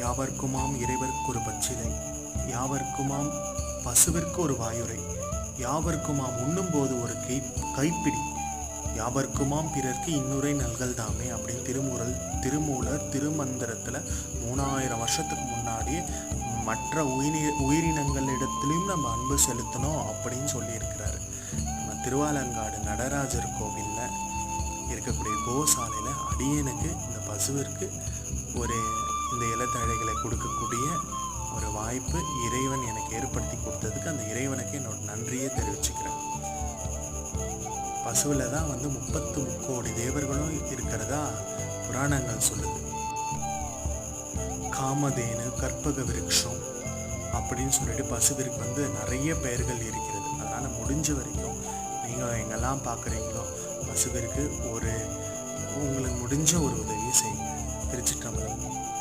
யாவர்க்குமாம் இறைவர்க்கு ஒரு பச்சிலை யாவர்க்குமாம் பசுவிற்கு ஒரு வாயுரை யாவர்க்குமாம் உண்ணும்போது ஒரு கை கைப்பிடி யாவர்க்குமாம் பிறர்க்கு இன்னுரை நல்கல் தாமே அப்படின்னு திருமூரல் திருமூலர் திருமந்திரத்தில் மூணாயிரம் வருஷத்துக்கு முன்னாடியே மற்ற உயிரி உயிரினங்களிடத்துலையும் நம்ம அன்பு செலுத்தணும் அப்படின்னு சொல்லியிருக்கிறாரு. நம்ம திருவாலங்காடு நடராஜர் கோவிலில் இருக்கக்கூடிய கோசாலையில் அடியனுக்கு இந்த பசுவிற்கு ஒரு இந்த இலத்தழைகளை கொடுக்கக்கூடிய ஒரு வாய்ப்பு இறைவன் எனக்கு ஏற்படுத்தி கொடுத்ததுக்கு அந்த இறைவனுக்கு என்னோட நன்றியை தெரிவிச்சுக்கிறேன். பசுவில் தான் வந்து முப்பத்து முக்கோடி தேவர்களும் இருக்கிறதா புராணங்கள் சொல்லுது. காமதேனு கற்பக விருட்சம் அப்படின்னு சொல்லிட்டு பசுவிற்கு வந்து நிறைய பெயர்கள் இருக்கிறது. அதனால் முடிஞ்ச வரைக்கும் நீங்கள் எங்கெல்லாம் பார்க்குறீங்களோ பசுவிற்கு ஒரு உங்களுக்கு முடிஞ்ச ஒரு உதவி